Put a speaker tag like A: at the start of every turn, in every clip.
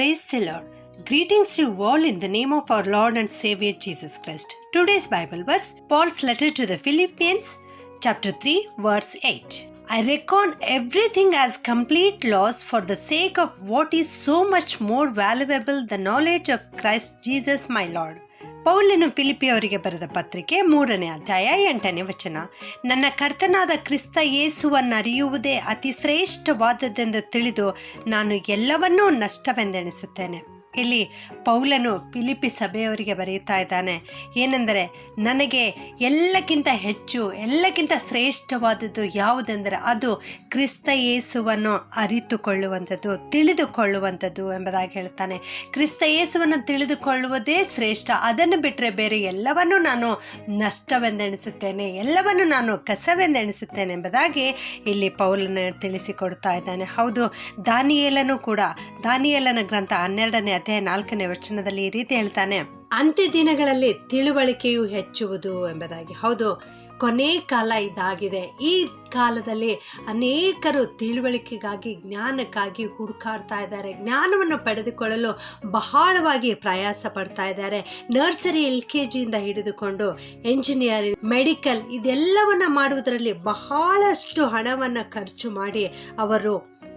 A: Praise the Lord. Greetings to you all in the name of our Lord and Savior Jesus Christ. Today's Bible verse, Paul's letter to the Philippians, chapter 3, verse 8. I reckon everything as complete loss for the sake of what is so much more valuable the knowledge of Christ Jesus my Lord. ಪೌಲನು ಫಿಲಿಪಿಯವರಿಗೆ ಬರೆದ ಪತ್ರಿಕೆ ಮೂರನೇ ಅಧ್ಯಾಯ ಎಂಟನೇ ವಚನ. ನನ್ನ ಕರ್ತನಾದ ಕ್ರಿಸ್ತ ಯೇಸುವನ್ನು ಅರಿಯುವುದೇ ಅತಿ ಶ್ರೇಷ್ಠವಾದದ್ದೆಂದು ತಿಳಿದು ನಾನು ಎಲ್ಲವನ್ನೂ ನಷ್ಟವೆಂದೆಣಿಸುತ್ತೇನೆ. ಇಲ್ಲಿ ಪೌಲನು ಪಿಲಿಪಿ ಸಭೆಯವರಿಗೆ ಬರೆಯುತ್ತಾ ಇದ್ದಾನೆ. ಏನೆಂದರೆ, ನನಗೆ ಎಲ್ಲಕ್ಕಿಂತ ಹೆಚ್ಚು, ಎಲ್ಲಕ್ಕಿಂತ ಶ್ರೇಷ್ಠವಾದದ್ದು ಯಾವುದೆಂದರೆ, ಅದು ಕ್ರಿಸ್ತ ಯೇಸುವನ್ನು ಅರಿತುಕೊಳ್ಳುವಂಥದ್ದು, ತಿಳಿದುಕೊಳ್ಳುವಂಥದ್ದು ಎಂಬುದಾಗಿ ಹೇಳ್ತಾನೆ. ಕ್ರಿಸ್ತ ಯೇಸುವನ್ನು ತಿಳಿದುಕೊಳ್ಳುವುದೇ ಶ್ರೇಷ್ಠ. ಅದನ್ನು ಬಿಟ್ಟರೆ ಬೇರೆ ಎಲ್ಲವನ್ನೂ ನಾನು ನಷ್ಟವೆಂದೆಣಿಸುತ್ತೇನೆ, ಎಲ್ಲವನ್ನು ನಾನು ಕಸವೆಂದೆಣಿಸುತ್ತೇನೆ ಎಂಬುದಾಗಿ ಇಲ್ಲಿ ಪೌಲನ್ನು ತಿಳಿಸಿಕೊಡ್ತಾ ಇದ್ದಾನೆ. ಹೌದು, ದಾನಿಯೇಲನು ಕೂಡ, ದಾನಿಯೇಲನ ಗ್ರಂಥ ಹನ್ನೆರಡನೇ ಅಧ್ಯಾಯ ನಾಲ್ಕನೇ ವಚನದಲ್ಲಿ ಈ ರೀತಿ ಹೇಳ್ತಾನೆ, ಅಂತ್ಯ ದಿನಗಳಲ್ಲಿ ತಿಳುವಳಿಕೆಯು ಹೆಚ್ಚುವುದು ಎಂಬುದಾಗಿ. ಹೌದು, ಕೊನೆ ಕಾಲ ಇದಾಗಿದೆ. ಈ ಕಾಲದಲ್ಲಿ ಅನೇಕರು ತಿಳುವಳಿಕೆಗಾಗಿ, ಜ್ಞಾನಕ್ಕಾಗಿ ಹುಡುಕಾಡ್ತಾ ಇದ್ದಾರೆ. ಜ್ಞಾನವನ್ನು ಪಡೆದುಕೊಳ್ಳಲು ಬಹಳವಾಗಿ ಪ್ರಯಾಸ ಪಡ್ತಾ ಇದ್ದಾರೆ. ನರ್ಸರಿ, ಎಲ್ ಕೆ ಜಿಯಿಂದ ಹಿಡಿದುಕೊಂಡು ಎಂಜಿನಿಯರಿಂಗ್, ಮೆಡಿಕಲ್, ಇದೆಲ್ಲವನ್ನ ಮಾಡುವುದರಲ್ಲಿ ಬಹಳಷ್ಟು ಹಣವನ್ನು ಖರ್ಚು ಮಾಡಿ ಅವರು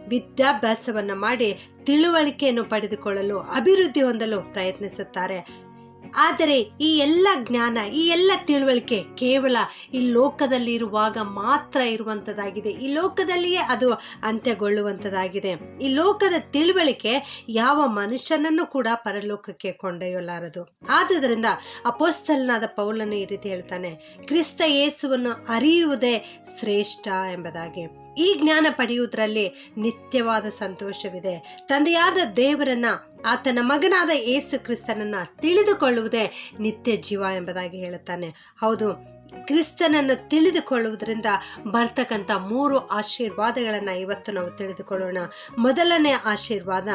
A: ವಿದ್ಯಾಭ್ಯಾಸವನ್ನು ಮಾಡಿ ತಿಳುವಳಿಕೆಯನ್ನು ಪಡೆದುಕೊಳ್ಳಲು, ಅಭಿವೃದ್ಧಿ ಹೊಂದಲು ಪ್ರಯತ್ನಿಸುತ್ತಾರೆ. ಆದರೆ ಈ ಎಲ್ಲ ಜ್ಞಾನ, ಈ ಎಲ್ಲ ತಿಳುವಳಿಕೆ ಕೇವಲ ಈ ಲೋಕದಲ್ಲಿರುವಾಗ ಮಾತ್ರ ಇರುವಂಥದ್ದಾಗಿದೆ ಈ ಲೋಕದಲ್ಲಿಯೇ ಅದು ಅಂತ್ಯಗೊಳ್ಳುವಂಥದ್ದಾಗಿದೆ ಈ ಲೋಕದ ತಿಳುವಳಿಕೆ ಯಾವ ಮನುಷ್ಯನನ್ನು ಕೂಡ ಪರಲೋಕಕ್ಕೆ ಕೊಂಡೊಯ್ಯಲಾರದು. ಆದುದರಿಂದ ಅಪೋಸ್ತಲನಾದ ಪೌಲನ್ನು ಈ ರೀತಿ ಹೇಳ್ತಾನೆ, ಕ್ರಿಸ್ತ ಯೇಸುವನ್ನು ಅರಿಯುವುದೇ ಶ್ರೇಷ್ಠ ಎಂಬುದಾಗಿ. ಈ ಜ್ಞಾನ ಪಡೆಯುವುದರಲ್ಲಿ ನಿತ್ಯವಾದ ಸಂತೋಷವಿದೆ. ತಂದೆಯಾದ ದೇವರನ್ನ, ಆತನ ಮಗನಾದ ಏಸು ಕ್ರಿಸ್ತನನ್ನ ತಿಳಿದುಕೊಳ್ಳುವುದೇ ನಿತ್ಯ ಜೀವ ಎಂಬುದಾಗಿ ಹೇಳುತ್ತಾನೆ. ಹೌದು, ಕ್ರಿಸ್ತನನ್ನು ತಿಳಿದುಕೊಳ್ಳುವುದರಿಂದ ಬರ್ತಕ್ಕಂಥ ಮೂರು ಆಶೀರ್ವಾದಗಳನ್ನು ಇವತ್ತು ನಾವು ತಿಳಿದುಕೊಳ್ಳೋಣ. ಮೊದಲನೇ ಆಶೀರ್ವಾದ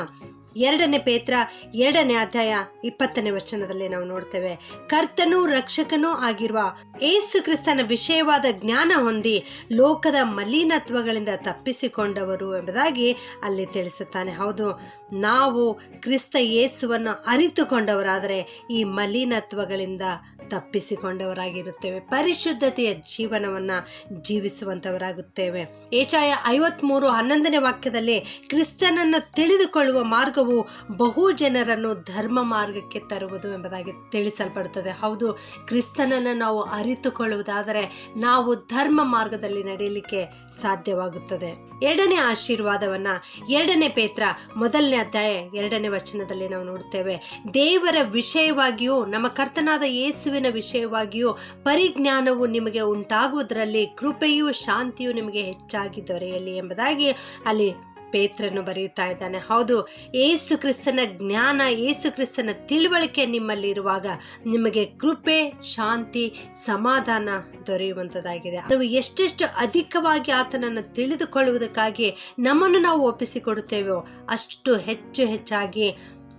A: ಎರಡನೇ ಪೇತ್ರ, ಎರಡನೇ ಅಧ್ಯಾಯ ಇಪ್ಪತ್ತನೇ ವಚನದಲ್ಲಿ ನಾವು ನೋಡ್ತೇವೆ. ಕರ್ತನೂ ರಕ್ಷಕನೂ ಆಗಿರುವ ಏಸು ಕ್ರಿಸ್ತನ ವಿಷಯವಾದ ಜ್ಞಾನ ಹೊಂದಿ ಲೋಕದ ಮಲಿನತ್ವಗಳಿಂದ ತಪ್ಪಿಸಿಕೊಂಡವರು ಎಂಬುದಾಗಿ ಅಲ್ಲಿ ತಿಳಿಸುತ್ತಾನೆ. ಹೌದು ನಾವು ಕ್ರಿಸ್ತ ಯೇಸುವನ್ನು ಅರಿತುಕೊಂಡವರಾದರೆ ಈ ಮಲಿನತ್ವಗಳಿಂದ ತಪ್ಪಿಸಿಕೊಂಡವರಾಗಿರುತ್ತೇವೆ. ಪರಿಶುದ್ಧತೆಯ ಜೀವನವನ್ನು ಜೀವಿಸುವಂಥವರಾಗುತ್ತೇವೆ. ಏಷಾಯ ಐವತ್ಮೂರು ಹನ್ನೊಂದನೇ ವಾಕ್ಯದಲ್ಲಿ ಕ್ರಿಸ್ತನನ್ನು ತಿಳಿದುಕೊಳ್ಳುವ ಮಾರ್ಗವು ಬಹು ಜನರನ್ನು ಧರ್ಮ ಮಾರ್ಗಕ್ಕೆ ತರುವುದು ಎಂಬುದಾಗಿ ತಿಳಿಸಲ್ಪಡುತ್ತದೆ. ಹೌದು, ಕ್ರಿಸ್ತನನ್ನು ನಾವು ಅರಿತುಕೊಳ್ಳುವುದಾದರೆ ನಾವು ಧರ್ಮ ಮಾರ್ಗದಲ್ಲಿ ನಡೆಯಲಿಕ್ಕೆ ಸಾಧ್ಯವಾಗುತ್ತದೆ. ಎರಡನೇ ಆಶೀರ್ವಾದವನ್ನು ಎರಡನೇ ಪೇತ್ರ ಮೊದಲನೇ ಅಧ್ಯಾಯ ಎರಡನೇ ವಚನದಲ್ಲಿ ನಾವು ನೋಡ್ತೇವೆ, ದೇವರ ವಿಷಯವಾಗಿಯೂ, ನಮ್ಮ ಕರ್ತನಾದ ಯೇಸುವಿನ ವಿಷಯವಾಗಿಯೂ ಪರಿಜ್ಞಾನವು ನಿಮಗೆ ಉಂಟಾಗುವುದರಲ್ಲಿ ಕೃಪೆಯು ಶಾಂತಿಯು ನಿಮಗೆ ಹೆಚ್ಚಾಗಿ ದೊರೆಯಲಿ ಎಂಬುದಾಗಿ ಅಲ್ಲಿ ಪೇತ್ರನು ಬರೆಯುತ್ತಾ ಇದ್ದಾನೆ. ಹೌದು, ಏಸು ಕ್ರಿಸ್ತನ ಜ್ಞಾನ, ಏಸು ಕ್ರಿಸ್ತನ ತಿಳುವಳಿಕೆ ನಿಮ್ಮಲ್ಲಿ ಇರುವಾಗ ನಿಮಗೆ ಕೃಪೆ, ಶಾಂತಿ, ಸಮಾಧಾನ ದೊರೆಯುವಂಥದ್ದಾಗಿದೆ ನಾವು ಎಷ್ಟೆಷ್ಟು ಅಧಿಕವಾಗಿ ಆತನನ್ನು ತಿಳಿದುಕೊಳ್ಳುವುದಕ್ಕಾಗಿ ನಮ್ಮನ್ನು ನಾವು ಒಪ್ಪಿಸಿಕೊಡುತ್ತೇವೋ ಅಷ್ಟು ಹೆಚ್ಚು ಹೆಚ್ಚಾಗಿ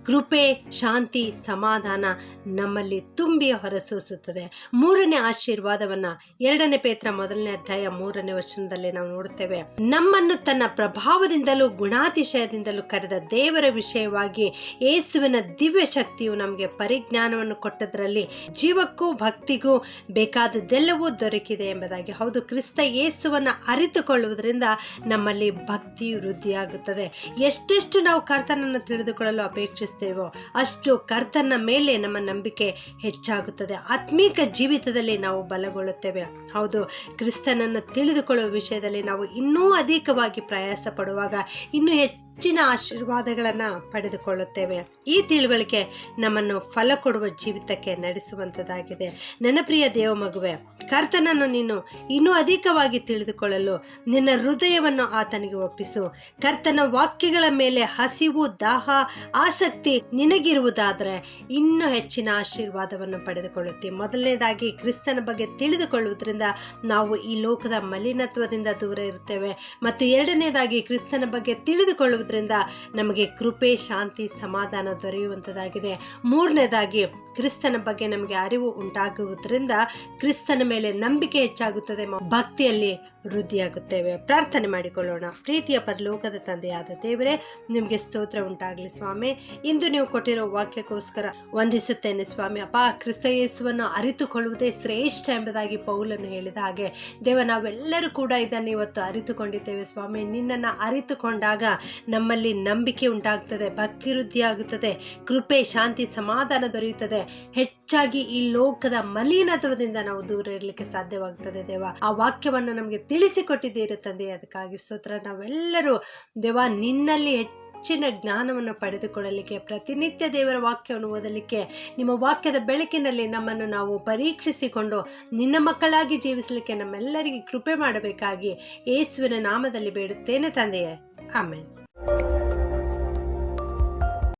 A: ಕೃಪೆ, ಶಾಂತಿ, ಸಮಾಧಾನ ನಮ್ಮಲ್ಲಿ ತುಂಬಿ ಹೊರಸೂಸುತ್ತದೆ. ಮೂರನೇ ಆಶೀರ್ವಾದವನ್ನ ಎರಡನೇ ಪೇತ್ರ ಮೊದಲನೇ ಅಧ್ಯಾಯ ಮೂರನೇ ವಚನದಲ್ಲಿ ನಾವು ನೋಡುತ್ತೇವೆ. ನಮ್ಮನ್ನು ತನ್ನ ಪ್ರಭಾವದಿಂದಲೂ ಗುಣಾತಿಶಯದಿಂದಲೂ ಕರೆದ ದೇವರ ವಿಷಯವಾಗಿ ಯೇಸುವಿನ ದಿವ್ಯ ಶಕ್ತಿಯು ನಮಗೆ ಪರಿಜ್ಞಾನವನ್ನು ಕೊಟ್ಟದ್ರಲ್ಲಿ ಜೀವಕ್ಕೂ ಭಕ್ತಿಗೂ ಬೇಕಾದದ್ದೆಲ್ಲವೂ ದೊರಕಿದೆ ಎಂಬುದಾಗಿ. ಹೌದು, ಕ್ರಿಸ್ತ ಯೇಸುವನ್ನು ಅರಿತುಕೊಳ್ಳುವುದರಿಂದ ನಮ್ಮಲ್ಲಿ ಭಕ್ತಿ ವೃದ್ಧಿಯಾಗುತ್ತದೆ. ಎಷ್ಟೆಷ್ಟು ನಾವು ಕರ್ತನನ್ನು ತಿಳಿದುಕೊಳ್ಳಲು ಅಪೇಕ್ಷಿಸ್ತೇವೋ ಅಷ್ಟು ಕರ್ತನ ಮೇಲೆ ನಮ್ಮ ನಂಬಿಕೆ ಹೆಚ್ಚಾಗುತ್ತದೆ. ಆತ್ಮೀಕ ಜೀವಿತದಲ್ಲಿ ನಾವು ಬಲಗೊಳ್ಳುತ್ತೇವೆ. ಹೌದು, ಕ್ರಿಸ್ತನನ್ನು ತಿಳಿದುಕೊಳ್ಳುವ ವಿಷಯದಲ್ಲಿ ನಾವು ಇನ್ನೂ ಅಧಿಕವಾಗಿ ಪ್ರಯಾಸ ಪಡುವಾಗ ಇನ್ನೂ ಹೆಚ್ಚಿನ ಆಶೀರ್ವಾದಗಳನ್ನು ಪಡೆದುಕೊಳ್ಳುತ್ತೇವೆ. ಈ ತಿಳುವಳಿಕೆ ನಮ್ಮನ್ನು ಫಲ ಕೊಡುವ ಜೀವಿತಕ್ಕೆ ನಡೆಸುವಂಥದ್ದಾಗಿದೆ ನನ್ನ ಪ್ರಿಯ ದೇವ ಮಗುವೆ, ಕರ್ತನನ್ನು ನೀನು ಇನ್ನೂ ಅಧಿಕವಾಗಿ ತಿಳಿದುಕೊಳ್ಳಲು ನಿನ್ನ ಹೃದಯವನ್ನು ಆತನಿಗೆ ಒಪ್ಪಿಸು. ಕರ್ತನ ವಾಕ್ಯಗಳ ಮೇಲೆ ಹಸಿವು, ದಾಹ, ಆಸಕ್ತಿ ನಿನಗಿರುವುದಾದರೆ ಇನ್ನೂ ಹೆಚ್ಚಿನ ಆಶೀರ್ವಾದವನ್ನು ಪಡೆದುಕೊಳ್ಳುತ್ತಿ. ಮೊದಲನೇದಾಗಿ ಕ್ರಿಸ್ತನ ಬಗ್ಗೆ ತಿಳಿದುಕೊಳ್ಳುವುದರಿಂದ ನಾವು ಈ ಲೋಕದ ಮಲಿನತ್ವದಿಂದ ದೂರ ಇರುತ್ತೇವೆ ಮತ್ತು ಎರಡನೇದಾಗಿ ಕ್ರಿಸ್ತನ ಬಗ್ಗೆ ತಿಳಿದುಕೊಳ್ಳುವುದರಿಂದ ನಮಗೆ ಕೃಪೆ, ಶಾಂತಿ, ಸಮಾಧಾನ ದೊರೆಯುವಂಥದ್ದಾಗಿದೆ. ಮೂರನೇದಾಗಿ ಕ್ರಿಸ್ತನ ಬಗ್ಗೆ ನಮಗೆ ಅರಿವು ಉಂಟಾಗುವುದರಿಂದ ಕ್ರಿಸ್ತನ ಮೇಲೆ ನಂಬಿಕೆ ಹೆಚ್ಚಾಗುತ್ತದೆ. ಭಕ್ತಿಯಲ್ಲಿ ವೃದ್ಧಿಯಾಗುತ್ತೇವೆ. ಪ್ರಾರ್ಥನೆ ಮಾಡಿಕೊಳ್ಳೋಣ. ಪ್ರೀತಿಯ ಪರಲೋಕದ ತಂದೆಯಾದ ದೇವರೇ, ನಿಮಗೆ ಸ್ತೋತ್ರ ಉಂಟಾಗಲಿ ಸ್ವಾಮಿ. ಇಂದು ನೀವು ಕೊಟ್ಟಿರೋ ವಾಕ್ಯಕ್ಕೋಸ್ಕರ ವಂದಿಸುತ್ತೇನೆ ಸ್ವಾಮಿ. ಅಪ್ಪ, ಕ್ರಿಸ್ತ ಯೇಸುವನ್ನು ಅರಿತುಕೊಳ್ಳುವುದೇ ಶ್ರೇಷ್ಠ ಎಂಬುದಾಗಿ ಪೌಲನ್ನು ಹೇಳಿದ ಹಾಗೆ, ದೇವ, ನಾವೆಲ್ಲರೂ ಕೂಡ ಇದನ್ನು ಇವತ್ತು ಅರಿತುಕೊಂಡಿದ್ದೇವೆ ಸ್ವಾಮಿ. ನಿನ್ನನ್ನು ಅರಿತುಕೊಂಡಾಗ ನಮ್ಮಲ್ಲಿ ನಂಬಿಕೆ ಉಂಟಾಗ್ತದೆ ಭಕ್ತಿ ವೃದ್ಧಿಯಾಗುತ್ತದೆ ಕೃಪೆ, ಶಾಂತಿ, ಸಮಾಧಾನ ದೊರೆಯುತ್ತದೆ. ಹೆಚ್ಚಾಗಿ ಈ ಲೋಕದ ಮಲಿನತ್ವದಿಂದ ನಾವು ದೂರ ಇರಲಿಕ್ಕೆ ಸಾಧ್ಯವಾಗ್ತದೆ ದೇವ. ಆ ವಾಕ್ಯವನ್ನು ನಮಗೆ ತಿಳಿಸಿಕೊಟ್ಟಿದ್ದೀರಿ ತಂದೆ. ಅದಕ್ಕಾಗಿ ಸ್ತೋತ್ರ. ನಾವೆಲ್ಲರೂ ದೇವ ನಿನ್ನಲ್ಲಿ ಹೆಚ್ಚಿನ ಜ್ಞಾನವನ್ನು ಪಡೆದುಕೊಳ್ಳಲಿಕ್ಕೆ, ಪ್ರತಿನಿತ್ಯ ದೇವರ ವಾಕ್ಯವನ್ನು ಓದಲಿಕ್ಕೆ, ನಿಮ್ಮ ವಾಕ್ಯದ ಬೆಳಕಿನಲ್ಲಿ ನಮ್ಮನ್ನು ನಾವು ಪರೀಕ್ಷಿಸಿಕೊಂಡು ನಿನ್ನ ಮಕ್ಕಳಾಗಿ ಜೀವಿಸಲಿಕ್ಕೆ ನಮ್ಮೆಲ್ಲರಿಗೆ ಕೃಪೆ ಮಾಡಬೇಕಾಗಿ ಯೇಸುವಿನ ನಾಮದಲ್ಲಿ ಬೇಡುತ್ತೇನೆ ತಂದೆಯೇ. ಆಮೇಲೆ